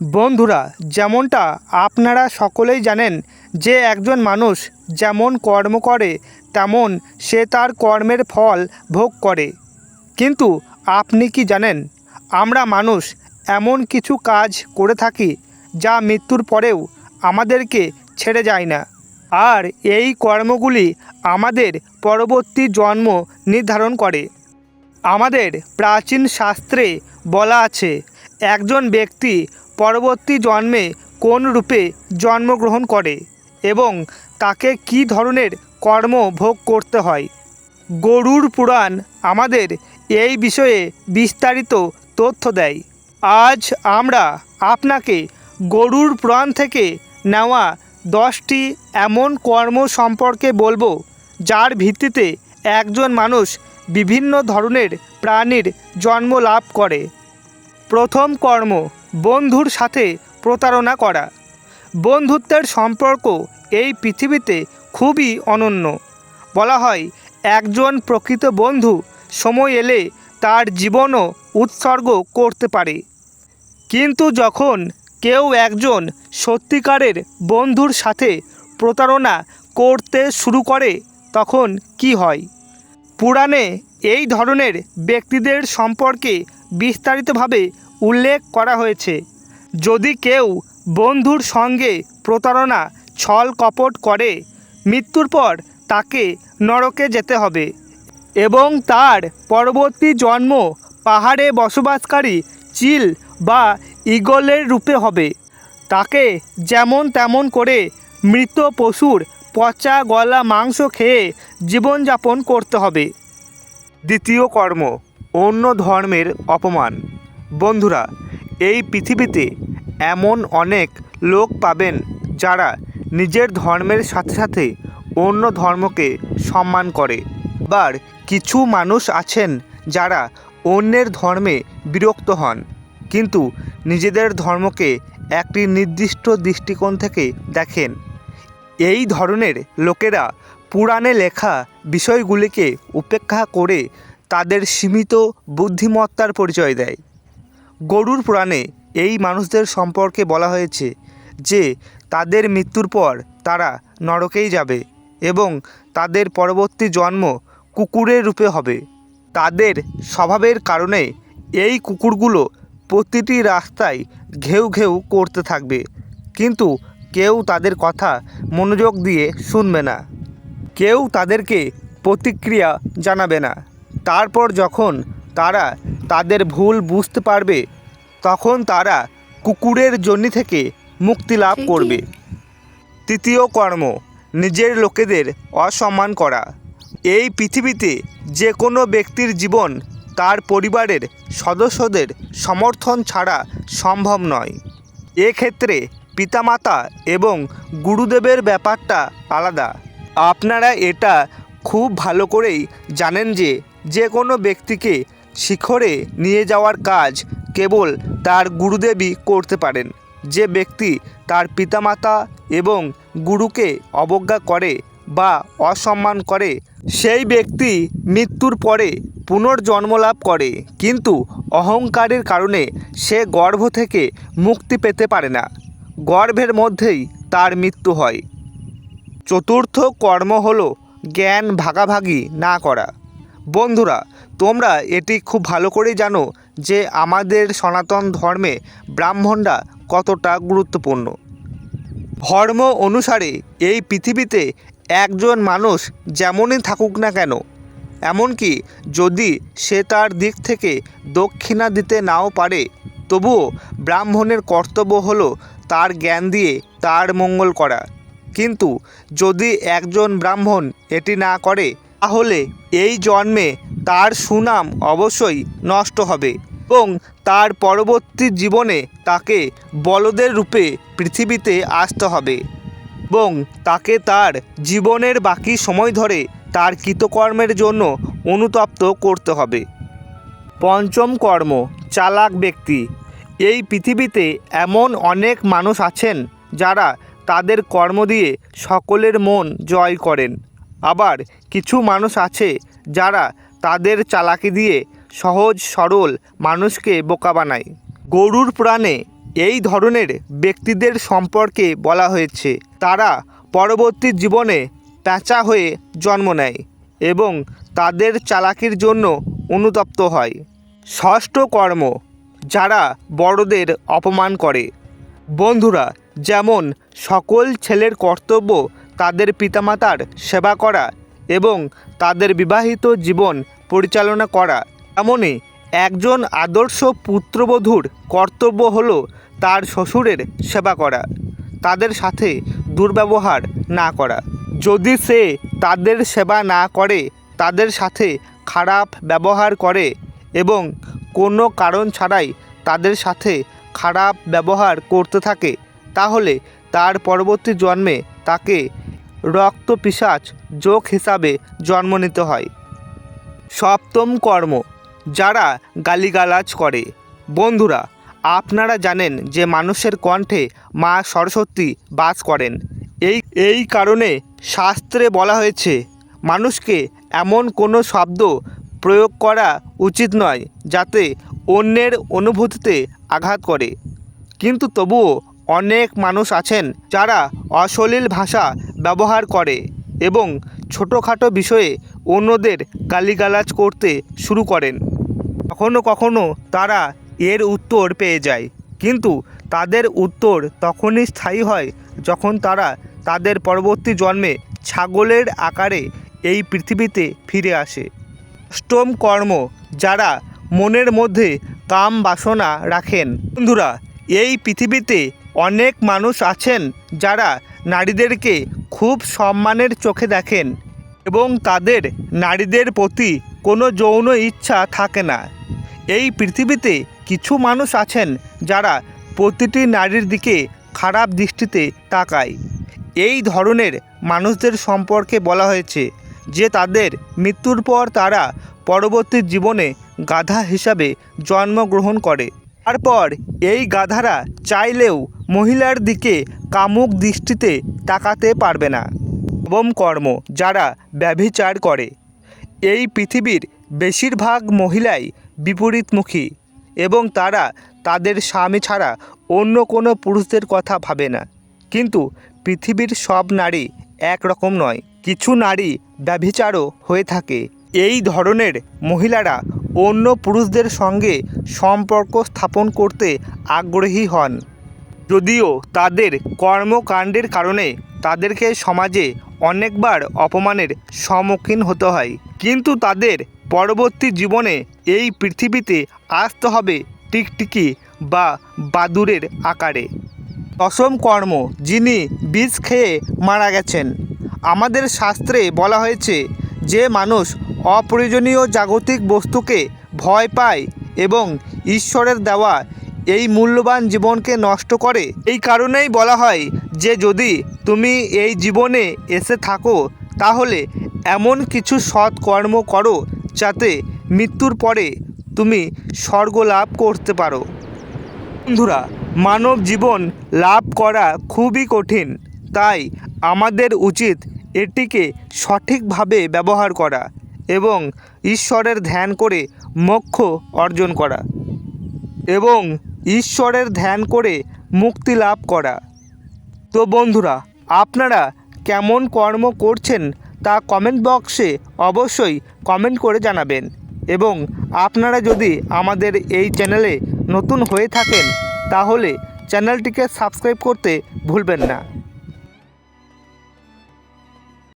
বন্ধুরা, যেমনটা আপনারা সকলেই জানেন যে একজন মানুষ যেমন কর্ম করে, তেমন সে তার কর্মের ফল ভোগ করে। কিন্তু আপনি কি জানেন, আমরা মানুষ এমন কিছু কাজ করে থাকি যা মৃত্যুর পরেও আমাদেরকে ছেড়ে যায় না। আর এই কর্মগুলি আমাদের পরবর্তী জন্ম নির্ধারণ করে। আমাদের প্রাচীন শাস্ত্রে বলা আছে, একজন ব্যক্তি পরবর্তী জন্মে কোন রূপে জন্মগ্রহণ করে এবং তাকে কী ধরনের কর্ম ভোগ করতে হয়? গরুর পুরাণ আমাদের এই বিষয়ে বিস্তারিত তথ্য দেয়। আজ আমরা আপনাকে গরুর পুরাণ থেকে নেওয়া দশটি এমন কর্ম সম্পর্কে বলব, যার ভিত্তিতে একজন মানুষ বিভিন্ন ধরনের প্রাণীর জন্ম লাভ করে। প্রথম কর্ম বন্ধুর সাথে প্রতারণা করা। বন্ধুত্বের সম্পর্ক এই পৃথিবীতে খুবই অনন্য। বলা হয়, একজন প্রকৃত বন্ধু সময় এলে তার জীবনও উৎসর্গ করতে পারে। কিন্তু যখন কেউ একজন সত্যিকারের বন্ধুর সাথে প্রতারণা করতে শুরু করে, তখন কি হয়? পুরাণে এই ধরনের ব্যক্তিদের সম্পর্কে বিস্তারিতভাবে উল্লেখ করা হয়েছে। যদি কেউ বন্ধুর সঙ্গে প্রতারণা, ছল কপট করে, মৃত্যুর পর তাকে নরকে যেতে হবে এবং তার পরবর্তী জন্ম পাহাড়ে বসবাসকারী চিল বা ঈগলের রূপে হবে, তাকে যেমন তেমন করে মৃত পশুর পচা গলা মাংস খেয়ে জীবনযাপন করতে হবে। দ্বিতীয় কর্ম, অন্য ধর্মের অপমান। বন্ধুরা, এই পৃথিবীতে এমন অনেক লোক পাবেন যারা নিজের ধর্মের সাথে সাথে অন্য ধর্মকে সম্মান করে। আবার কিছু মানুষ আছেন যারা অন্যের ধর্মে বিরক্ত হন, কিন্তু নিজেদের ধর্মকে একটি নির্দিষ্ট দৃষ্টিকোণ থেকে দেখেন। এই ধরনের লোকেরা পুরাণে লেখা বিষয়গুলিকে উপেক্ষা করে তাদের সীমিত বুদ্ধিমত্তার পরিচয় দেয়। গরুর পুরাণে এই মানুষদের সম্পর্কে বলা হয়েছে যে তাদের মৃত্যুর পর তারা নরকেই যাবে এবং তাদের পরবর্তী জন্ম কুকুরের রূপে হবে। তাদের স্বভাবের কারণে এই কুকুরগুলো প্রতিটি রাস্তায় ঘেউ ঘেউ করতে থাকবে, কিন্তু কেউ তাদের কথা মনোযোগ দিয়ে শুনবে না। কেউ তাদেরকে প্রতিক্রিয়া জানাবে না। তারপর যখন তারা তাদের ভুল বুঝতে পারবে তখন তারা কুকুরের জন্যি থেকে মুক্তি লাভ করবে। তৃতীয় কর্ম নিজের লোকেদের অসম্মান করা। এই পৃথিবীতে যে কোনো ব্যক্তির জীবন তার পরিবারের সদস্যদের সমর্থন ছাড়া সম্ভব নয়। এক্ষেত্রে পিতামাতা এবং গুরুদেবের ব্যাপারটা আলাদা। আপনারা এটা খুব ভালো করেই জানেন যে যে কোনো ব্যক্তিকে শিখরে নিয়ে যাওয়ার কাজ কেবল তার গুরুদেবই করতে পারেন। যে ব্যক্তি তার পিতামাতা এবং গুরুকে অবজ্ঞা করে বা অসম্মান করে, সেই ব্যক্তি মৃত্যুর পরে পুনর্জন্ম লাভ করে। কিন্তু অহংকারের কারণে সে গর্ভ থেকে মুক্তি পেতে পারে না। গর্ভের মধ্যেই তার মৃত্যু হয়। চতুর্থ কর্ম হলো জ্ঞান ভাগাভাগি না করা। বন্ধুরা তোমরা এটি খুব ভালো করেই জানো যে আমাদের সনাতন ধর্মে ব্রাহ্মণরা কতটা গুরুত্বপূর্ণ। ধর্ম অনুসারে এই পৃথিবীতে একজন মানুষ যেমনই থাকুক না কেন, এমনকি যদি সে তার দিক থেকে দক্ষিণা দিতে নাও পারে, তবুও ব্রাহ্মণের কর্তব্য হলো তার জ্ঞান দিয়ে তার মঙ্গল করা। কিন্তু যদি একজন ব্রাহ্মণ এটি না করে, তাহলে এই জন্মে তার সুনাম অবশ্যই নষ্ট হবে এবং তার পরবর্তী জীবনে তাকে বলদের রূপে পৃথিবীতে আসতে হবে এবং তাকে তার জীবনের বাকি সময় ধরে তার কৃতকর্মের জন্য অনুতপ্ত করতে হবে। পঞ্চম কর্ম, চালাক ব্যক্তি। এই পৃথিবীতে এমন অনেক মানুষ আছেন যারা তাদের কর্ম দিয়ে সকলের মন জয় করেন। আবার কিছু মানুষ আছে যারা তাদের চালাকি দিয়ে সহজ, সরল মানুষকে বোকা বানায়। গরুর প্রাণে এই ধরনের ব্যক্তিদের সম্পর্কে বলা হয়েছে। তারা পরবর্তী জীবনে প্যাঁচা হয়ে জন্ম নেয় এবং তাদের চালাকির জন্য অনুতপ্ত হয়। ষষ্ঠ কর্ম, যারা বড়দের অপমান করে। বন্ধুরা, যেমন সকল ছেলের কর্তব্য তাদের পিতামাতার সেবা করা এবং তাদের বিবাহিত জীবন পরিচালনা করা। এমনই একজন আদর্শ পুত্রবধূর কর্তব্য হল তার শ্বশুরের সেবা করা, তাদের সাথে দুর্ব্যবহার না করা। যদি সে তাদের সেবা না করে, তাদের সাথে খারাপ ব্যবহার করে এবং কোনো কারণ ছাড়াই তাদের সাথে খারাপ ব্যবহার করতে থাকে, তাহলে তার পরবর্তী জন্মে তাকে রক্ত পিসাচ যোগ হিসাবে জন্ম নিতে হয়। সপ্তম কর্ম, যারা গালিগালাজ করে। বন্ধুরা, আপনারা জানেন যে মানুষের কণ্ঠে মা সরস্বতী বাস করেন। এই এই কারণে শাস্ত্রে বলা হয়েছে, মানুষকে এমন কোনো শব্দ প্রয়োগ করা উচিত নয় যাতে অন্যের অনুভূতিতে আঘাত করে। কিন্তু তবুও অনেক মানুষ আছেন যারা অশ্লীল ভাষা ব্যবহার করে এবং ছোটোখাটো বিষয়ে অন্যদের গালিগালাজ করতে শুরু করেন। কখনো কখনো তারা এর উত্তর পেয়ে যায়, কিন্তু তাদের উত্তর তখনই স্থায়ী হয় যখন তারা তাদের পরবর্তী জন্মে ছাগলের আকারে এই পৃথিবীতে ফিরে আসে। অষ্টম কর্ম যারা মনের মধ্যে কাম বাসনা রাখেন। বন্ধুরা, এই পৃথিবীতে অনেক মানুষ আছেন যারা নারীদেরকে খুব সম্মানের চোখে দেখেন এবং তাদের নারীদের প্রতি কোনো যৌন ইচ্ছা থাকে না। এই পৃথিবীতে কিছু মানুষ আছেন যারা প্রতিটি নারীর দিকে খারাপ দৃষ্টিতে তাকায়। এই ধরনের মানুষদের সম্পর্কে বলা হয়েছে যে তাদের মৃত্যুর পর তারা পরবর্তী জীবনে গাধা হিসাবে জন্মগ্রহণ করে। তারপর এই গাধারা চাইলেও মহিলার দিকে কামুক দৃষ্টিতে তাকাতে পারবে না। নবম কর্ম যারা ব্যভিচার করে, এই পৃথিবীর বেশিরভাগ মহিলাই বিপরীতমুখী এবং তারা তাদের স্বামী ছাড়া অন্য কোনো পুরুষদের কথা ভাবে না। কিন্তু পৃথিবীর সব নারী একরকম নয়, কিছু নারী ব্যভিচারও হয়ে থাকে। এই ধরনের মহিলারা অন্য পুরুষদের সঙ্গে সম্পর্ক স্থাপন করতে আগ্রহী হন। যদিও তাদের কর্মকাণ্ডের কারণে তাদেরকে সমাজে অনেকবার অপমানের সম্মুখীন হতে হয়। কিন্তু তাদের পরবর্তী জীবনে এই পৃথিবীতে আসতে হবে টিকটিকি বা বাদুরের আকারে। দশম কর্ম, যিনি বিষ খেয়ে মারা গেছেন। আমাদের শাস্ত্রে বলা হয়েছে যে মানুষ অপ্রয়োজনীয় জাগতিক বস্তুকে ভয় পায় এবং ঈশ্বরের দেওয়া এই মূল্যবান জীবনকে নষ্ট করে, এই কারণেই বলা হয় যে যদি তুমি এই জীবনে এসে থাকো, তাহলে এমন কিছু সৎ কর্ম করো যাতে মৃত্যুর পরে তুমি স্বর্গ লাভ করতে পারো। বন্ধুরা, মানব জীবন লাভ করা খুবই কঠিন, তাই আমাদের উচিত এটিকে সঠিকভাবে ব্যবহার করা এবং ঈশ্বরের ধ্যান করে মোক্ষ অর্জন করা এবং ঈশ্বরের ধ্যান করে মুক্তি লাভ করা। তো বন্ধুরা, আপনারা কেমন কর্ম করছেন তা কমেন্ট বক্সে অবশ্যই কমেন্ট করে জানাবেন এবং আপনারা যদি আমাদের এই চ্যানেলে নতুন হয়ে থাকেন, তাহলে চ্যানেলটিকে সাবস্ক্রাইব করতে ভুলবেন না।